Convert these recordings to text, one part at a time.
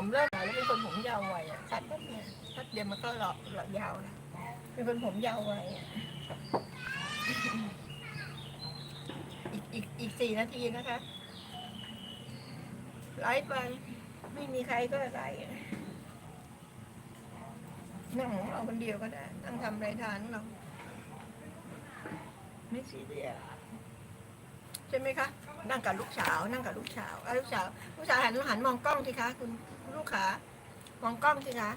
ผมเริ่มหนาแล้วเป็นคนผมยาวไวอะตัดแป๊บเนี่ยตัดเดียวมันก็หลอหลอยาวแล้วเป็นคนผมยาวไวอะอีกอีกอีกสี่นาทีนะคะไลฟ์ไปไม่มีใครก็ไลฟ์นั่งของเราคนเดียวก็ได้นั่งทำไรทานเราไม่ซีเรียสใช่ไหมคะ นั่งกับลูกสาว นั่งกับลูกสาวอะลูกสาว ลูกสาวหันหันมองกล้องสิคะคุณ ลูกขามองกล้องสิคะ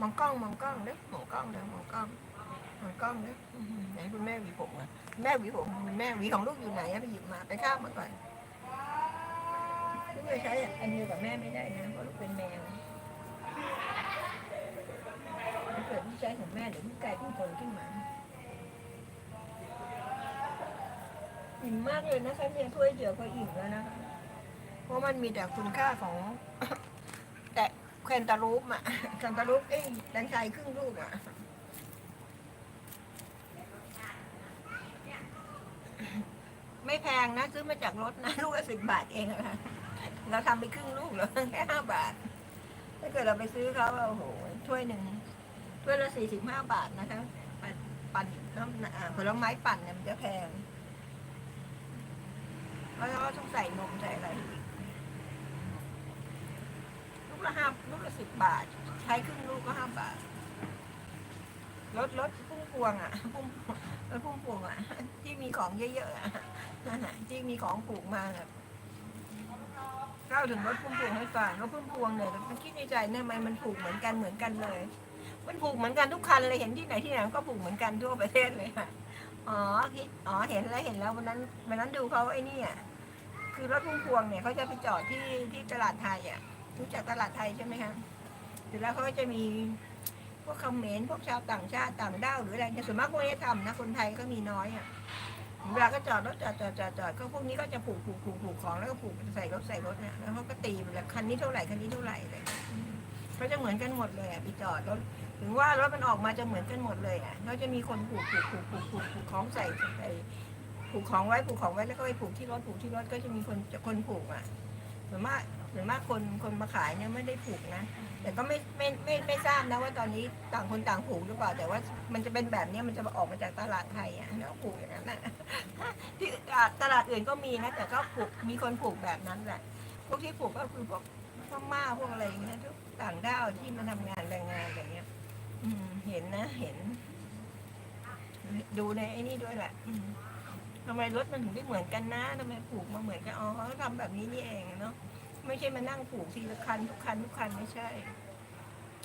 มองกล้องมองกล้องเด้อมองกล้องเด้อมองกล้องมองกล้องเด้อไหนคุณแม่หวีผมอะแม่หวีผมคุณแม่หวีของลูกอยู่ไหนอะไปหยิบมาไปข้าวมาก่อนลูกจะใช้อันเดียวกับแม่ไม่ได้นะเพราะลูกเป็นแมวถ้าเกิดลูกใช้ของแม่เดี๋ยวลูกกลายเป็นคนขึ้นมาอิ่มมากเลยนะคะเนี่ยถ้วยเดียวก็อิ่มแล้วนะคะเพราะมันมีแต่คุณค่าของ แคนตาลูปอะแคนตาลูปเอ้ยแตงไทยครึ่งลูกอะไม่แพงนะ ซื้อมาจากรถนะ ลูกละสิบบาทเองอะเราทำไปครึ่งลูกเหรอแค่ห้าบาท ถ้าเกิดเราไปซื้อเขาโอ้โหถ้วยหนึ่งถ้วยละสี่สิบห้าบาทนะคะปั่นปั่นน้ำผลไม้ปั่นเนี่ยมันจะแพงแล้วก็ต้องใส่นมใส่อะไรอีก กละห้าลูกละสิบบาท ใช้ครึ่งลูกก็ห้าบาทรถรถพุ่งพวงอะพุ่งรถพุ่งพวงอะที่มีของเยอะๆอะนั่นน่ะที่มีของปลูกมาแบบเข้าถึงรถพุ่มพวงให้ฟังรถพุ่มพวงเนี่ยมันคิดในใจเนี่ยทำไมมันผูกเหมือนกันเหมือนกันเลย มันผูกเหมือนกันทุกคันเลยเห็นที่ไหนที่ไหนมันก็ผูกเหมือนกันทั่วประเทศเลยค่ะอ๋อคิดอ๋อเห็นแล้วเห็นแล้ววันนั้นวันนั้นดูเขาไอ้นี่อะคือรถพุ่มพวงเนี่ยเขาจะไปจอดที่ที่ตลาดไทยอะ รู้จักตลาดไทยใช่ไหมคะเสร็จแล้วเขาก็จะมีพวกคอมเขมนต์พวกชาวต่างชาติต่างด้าวหรืออะไรเนี่ยส่วนมากพวกนี้ทำนะคนไทยก็มีน้อยอะเวลาก็จอดรถจอดจอดจอดจอดก็พวกนี้ก็จะผูกผูกผูกผูกของแล้วก็ผูกใส่รถใส่รถเนี่ยแล้วเขาก็ตีไปเลยคันนี้เท่าไหร่คันนี้เท่าไหร่เลยเขาจะเหมือนกันหมดเลยอะไปจอดรถถึงว่ารถมันออกมาจะเหมือนกันหมดเลยอะเขาจะมีคนผูกผูกผูกผูกผูกผูกของใส่ใส่ผูกของไว้ผูกของไว้แล้วก็ไปผูกที่รถผูกที่รถก็จะมีคนคนผูกอะส่วนมาก ส่วนมากคนคนมาขายเนี่ยไม่ได้ผูกนะ แต่ก็ไม่ไม่ไม่ไม่ทราบนะว่าตอนนี้ต่างคนต่างผูกหรือเปล่า แต่ว่ามันจะเป็นแบบนี้มันจะออกมาจากตลาดไทยอะแล้วผูกอย่างนั้นนะที่ตลาดอื่นก็มีนะแต่ก็ผูกมีคนผูกแบบนั้นแหละพวกที่ผูกก็คือพวกพม่าพวกอะไรอย่างเงี้ยทุกต่างด้าวที่มาทำงานแรงงานอะไรเงี้ย อืม เห็นนะเห็น ดูในไอ้นี่ด้วยแหละทำไมรถมันถึงได้เหมือนกันนะทำไมผูกมาเหมือนกันอ๋อเขาทำแบบนี้นี่เองเนาะ ไม่ใช่มานั่งผูกทีละคันทุกคันทุกคันไม่ใช่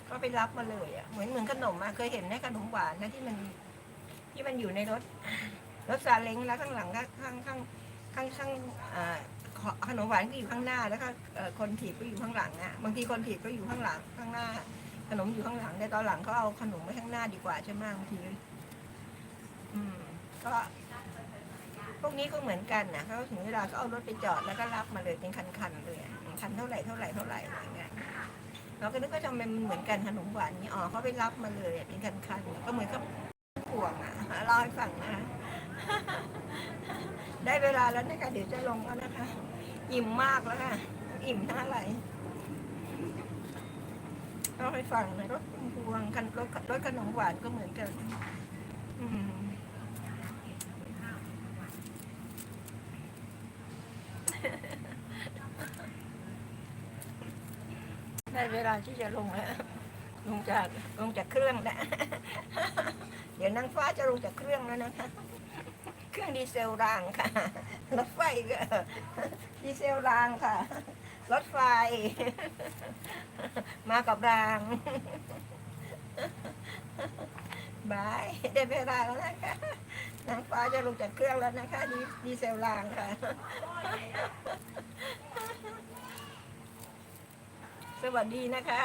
ก็ไปรับมาเลยอะเหมือนเหมือนขนมอะเคยเห็นไหมขนมหวานนะที่มัน ที่มันอยู่ในรถรถซาเล้งแล้วข้างหลังก็ข้างข้างข้างข้างอ่าขอขนมหวานก็อยู่ข้างหน้าแล้วก็คนถีบก็อยู่ข้างหลังอะบางทีคนถีบก็อยู่ข้างหลังข้างหน้า ขนมอยู่ข้างหลังแต่ตอนหลังเขาเอาขนมไว้ข้างหน้าดีกว่าใช่ไหมบางทีอืมก็พวกนี้ก็เหมือนกันนะเขาถึงเวลาก็เอารถไปจอดแล้วก็รับมาเลยเป็นคันๆเลย อะคันเท่าไหร่เท่าไหร่เท่าไหร่อะไรเงี้ยเราก็นึกว่าทำไมมันเหมือนกันขนมหวานนี้อ๋อเขาไปรับมาเลยเป็นคันๆก็เหมือนกับพวงอะเล่าให้ฟังนะได้เวลาแล้วนะคะเดี๋ยวจะลงแล้วนะคะ อิ่มมากแล้วค่ะ อิ่มหน้าไหลเล่าให้ฟังนะรถพวงคันรถรถขนมหวานก็เหมือนกัน อืม ได้เวลาที่จะลงแล้วลงจากลงจากเครื่องแล้วเดี๋ยวนางฟ้าจะลงจากเครื่องแล้วนะคะ เครื่องดีเซลรางค่ะ รถไฟก็ดีเซลรางค่ะ รถไฟ มากับรางบายได้เวลาแล้วนะคะนางฟ้าจะลงจากเครื่องแล้วนะคะดีดีเซลรางค่ะ สวัสดีนะคะ